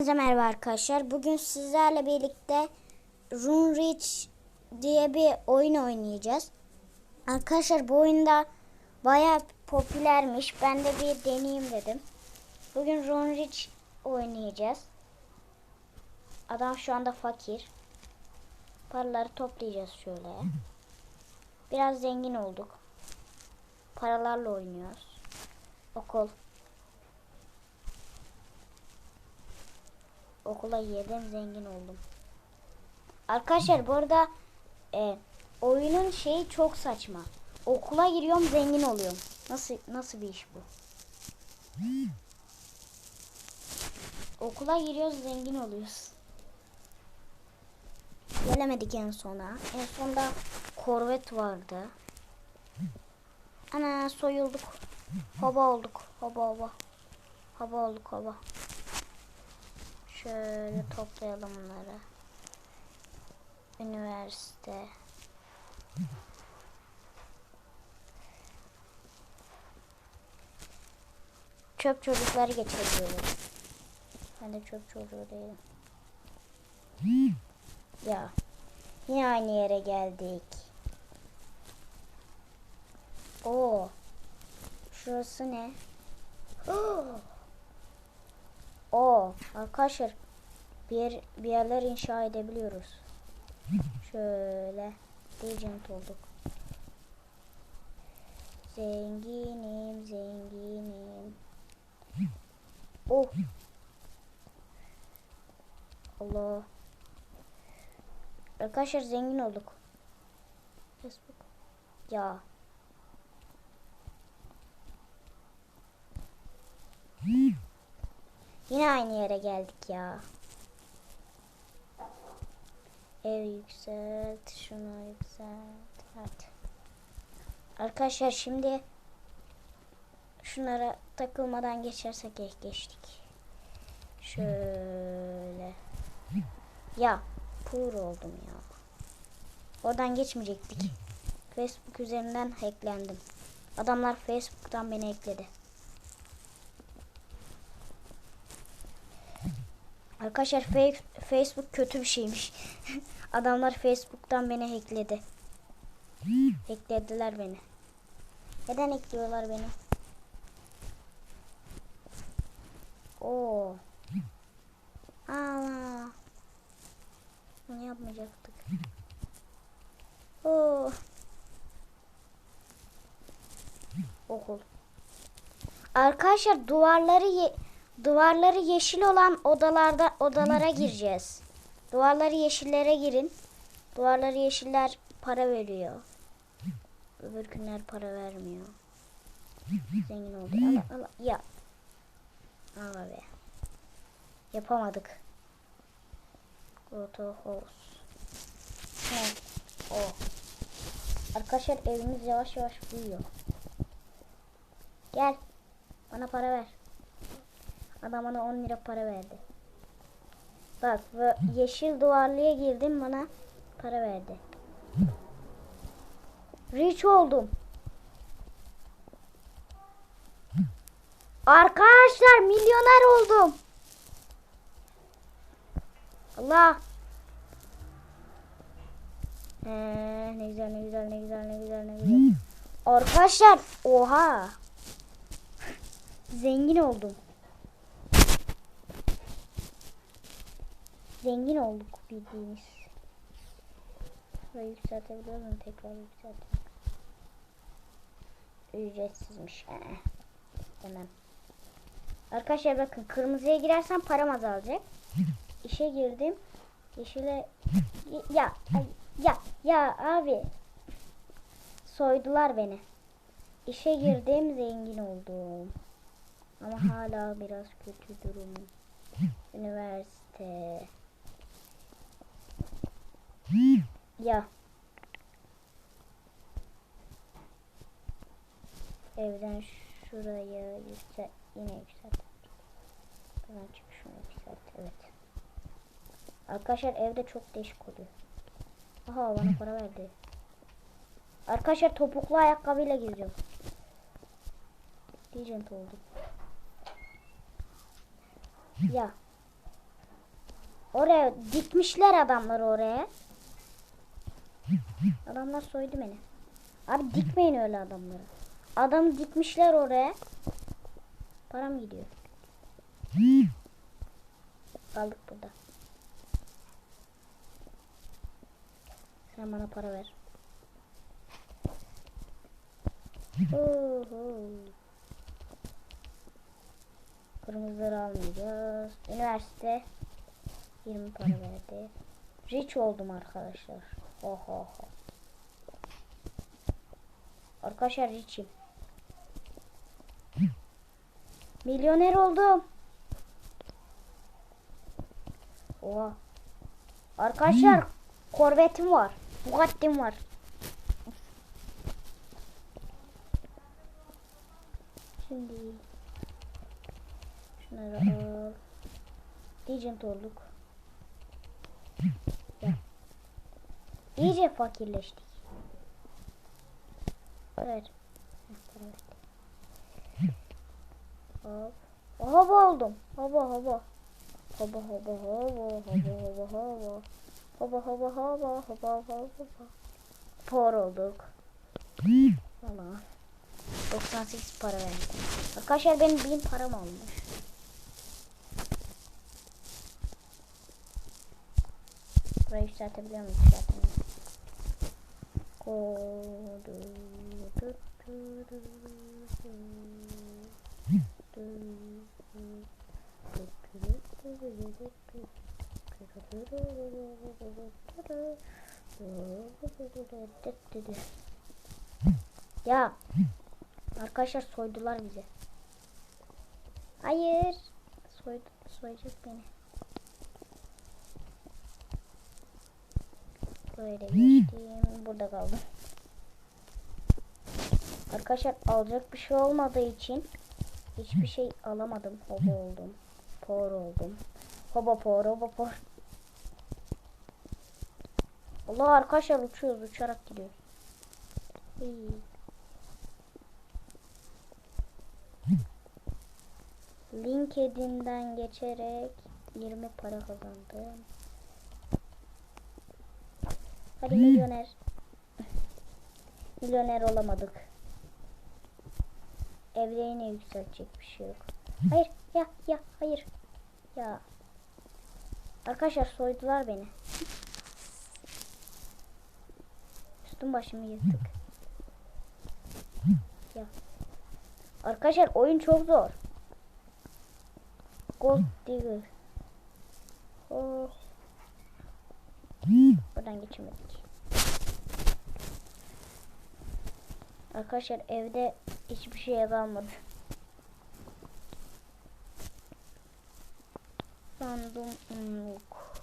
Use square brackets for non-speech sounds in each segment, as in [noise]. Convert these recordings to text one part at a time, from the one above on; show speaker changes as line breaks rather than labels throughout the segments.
Herkese merhaba arkadaşlar. Bugün sizlerle birlikte Rune Reach diye bir oyun oynayacağız. Arkadaşlar bu oyunda bayağı popülermiş. Ben de bir deneyeyim dedim. Bugün Rune Reach oynayacağız. Adam şu anda fakir. Paraları toplayacağız şöyle. Biraz zengin olduk. Paralarla oynuyoruz. Okul. Okula yedim zengin oldum. Arkadaşlar bu arada e, oyunun şeyi çok saçma. Okula giriyorum zengin oluyorum. Nasıl nasıl bir iş bu? Okula giriyoruz zengin oluyoruz. Gelemedik en sona. En sonda korvet vardı. Ana soyulduk. Hoba olduk. Hoba hoba. Hoba olduk hoba. Şöyle toplayalım bunları. Üniversite. Çöp çocukları geçebiliyorum. Ben de çöp çocuğu değilim. Ya. Yine aynı yere geldik. Oo. Şurası ne? [gasps] Oo, arkadaşlar bir yer, bir yerler inşa edebiliyoruz. Şöyle legend olduk. Zenginim, zenginim. Oh. Allah. Arkadaşlar zengin olduk. Facebook. Ya. Yine aynı yere geldik ya. Ev yükselt, şunu yükselt. Hadi. Arkadaşlar şimdi şunlara takılmadan geçersek geç geçtik. Şöyle. Ya pur oldum ya. Oradan geçmeyecektik. Facebook üzerinden hacklendim. Adamlar Facebook'tan beni ekledi. Arkadaşlar Facebook kötü bir şeymiş. [laughs] Adamlar Facebook'tan beni hackledi. Hacklediler beni. Neden ekliyorlar beni? Oo. Aa. Bunu yapmayacaktık. Oo. Okul. Arkadaşlar duvarları duvarları yeşil olan odalarda odalara gireceğiz. Duvarları yeşillere girin. Duvarları yeşiller para veriyor. Öbür günler para vermiyor. Zengin oldu. Ala, ala, ya. Ala be. Yapamadık. Go to house. Ne? O. Arkadaşlar evimiz yavaş yavaş büyüyor. Gel. Bana para ver. Adam bana 10 lira para verdi. Bak ve yeşil duvarlıya girdim bana para verdi. Rich oldum. Arkadaşlar milyoner oldum. Allah. Ee, ne güzel ne güzel ne güzel ne güzel ne güzel. Arkadaşlar oha. Zengin oldum. Zengin olduk bildiğiniz. Şurayı yükseltebiliyor muyum? Tekrar yükselteyim. Ücretsizmiş. Ee, demem. Arkadaşlar bakın kırmızıya girersem param azalacak. İşe girdim. Yeşile ya ya ya abi soydular beni. İşe girdim zengin oldum. Ama hala biraz kötü durum. Üniversite. Ya. Evden şuraya yüksel yine yükselt. Buradan çık şunu yükselt. Evet. Arkadaşlar evde çok değişik oluyor. Aha bana para verdi. Arkadaşlar topuklu ayakkabıyla geziyorum. Legend oldum. Ya. Oraya dikmişler adamları oraya. Adamlar soydu beni. Abi dikmeyin öyle adamları. Adamı dikmişler oraya. Param gidiyor. Kaldık burada. Sen bana para ver. Oho. Kırmızıları almayacağız. Üniversite 20 para verdi. Rich oldum arkadaşlar. Oho ho. Arkadaşlar richim. Milyoner oldum. Oha. Arkadaşlar korvetim var. Bugatti'm var. Şimdi şunları al. Legend olduk. İyice fakirleştik. Verdi. Hop. Hava oldum. Hava hava. Hava hava hava hava hava hava. Hava hava hava hava. Por olduk. Valla. 98 para verdim. Arkadaşlar benim 1000 param olmuş. Burayı yükseltebiliyor muyum? Yükseltemiyorum. Ya arkadaşlar soydular bizi. Hayır. Soydu, soyacak beni. Böyle geçtim. Burada kaldım. Arkadaşlar alacak bir şey olmadığı için hiçbir şey alamadım. Hobo oldum. Por oldum. Hobo por, hobo por. Allah arkadaşlar uçuyoruz. Uçarak gidiyoruz. İyi. LinkedIn'den geçerek 20 para kazandım. Hadi milyoner. milyoner olamadık. Evde yine yükseltecek bir şey yok. Hayır ya ya hayır. Ya. Arkadaşlar soydular beni. Üstüm başımı yırtık. Ya. Arkadaşlar oyun çok zor. Gold Digger. Oh. Buradan geçemedik. Arkadaşlar evde hiçbir şey kalmadı. Sandım yok.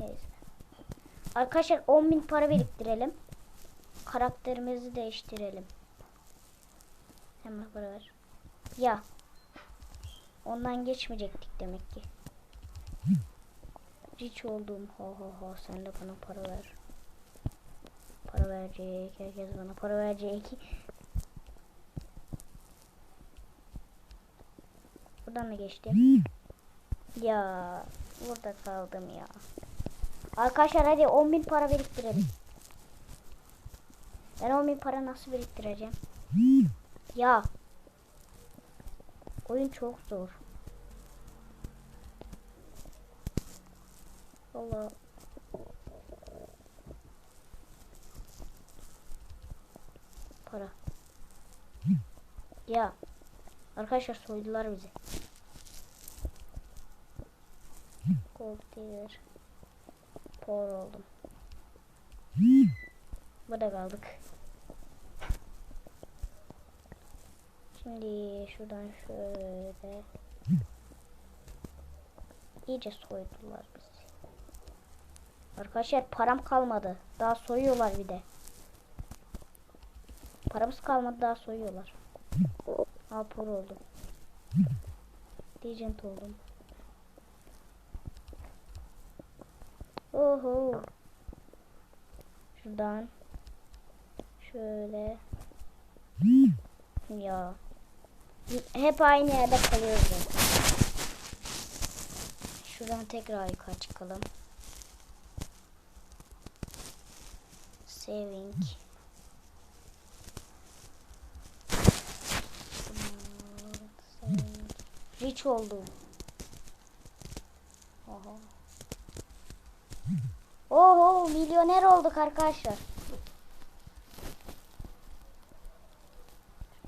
Neyse. Arkadaşlar 10.000 para biriktirelim. Karakterimizi değiştirelim. Hemen para ver. Ya. Ondan geçmeyecektik demek ki. Rich oldum. Ha ha ha sen de bana para ver. Para verecek. Herkes bana para verecek. Buradan mı geçti? Ya burada kaldım ya. Arkadaşlar hadi 10.000 para biriktirelim. Ben 10.000 para nasıl biriktireceğim? Ya. Oyun çok zor. Allah. Para. Ya. Arkadaşlar soydular bizi. Digger. Por oldum. Burada kaldık. Şimdi şuradan şöyle. İyice soydular bizi. Arkadaşlar param kalmadı. Daha soyuyorlar bir de. Paramız kalmadı daha soyuyorlar. Apur oldum. Legend oldum. Oho. Şuradan. Şöyle. Ya. Hep aynı yerde kalıyoruz. Şuradan tekrar yukarı çıkalım. Saving. Saving. Rich oldum. Oho. Oho milyoner olduk arkadaşlar.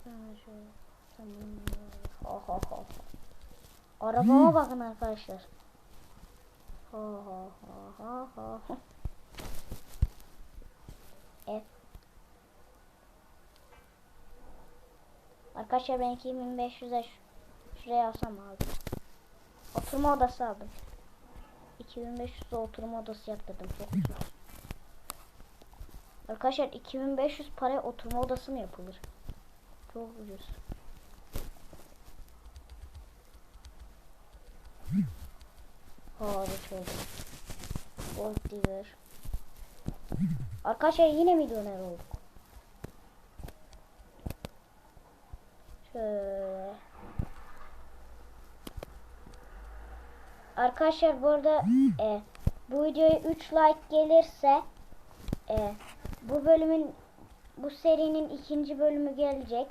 Şuradan şöyle. Tamam. Ho ho ho. Arabama bakın arkadaşlar. Ho ho ho ho ho. ho. F. Arkadaşlar ben 2500'e şu- şuraya alsam aldım. Oturma odası aldım. 2500'e oturma odası yaptırdım. Çok güzel. Arkadaşlar 2500 paraya oturma odası mı yapılır? Çok ucuz. Hariç oldu. Gold Digger. Arkadaşlar yine milyoner olduk. Şöyle. Arkadaşlar bu arada e, bu videoya 3 like gelirse e, bu bölümün bu serinin ikinci bölümü gelecek.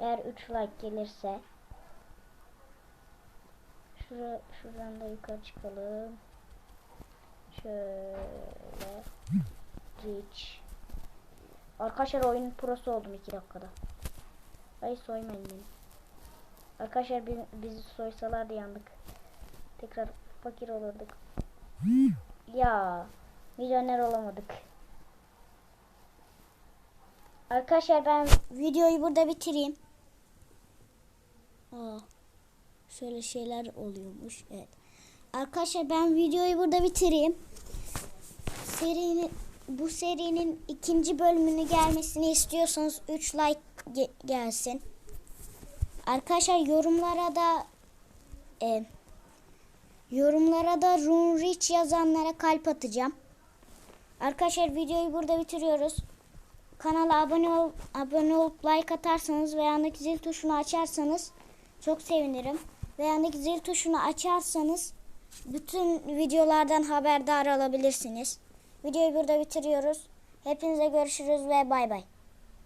Eğer 3 like gelirse. Şura, şuradan da yukarı çıkalım. Şöyle. Geç. Arkadaşlar oyunun prosu oldum 2 dakikada. Ay soymayın beni. Arkadaşlar bi- bizi soysalardı yandık. Tekrar fakir olurduk. Ya milyoner olamadık. Arkadaşlar ben videoyu burada bitireyim. Aa, şöyle şeyler oluyormuş. Evet. Arkadaşlar ben videoyu burada bitireyim. Serinin bu serinin ikinci bölümünü gelmesini istiyorsanız 3 like ge- gelsin. Arkadaşlar yorumlara da e, yorumlara da Run Rich yazanlara kalp atacağım. Arkadaşlar videoyu burada bitiriyoruz. Kanala abone ol, abone olup like atarsanız ve yandaki zil tuşunu açarsanız çok sevinirim. Ve yandaki zil tuşunu açarsanız bütün videolardan haberdar olabilirsiniz. Videoyu burada bitiriyoruz. Hepinize görüşürüz ve bay bay.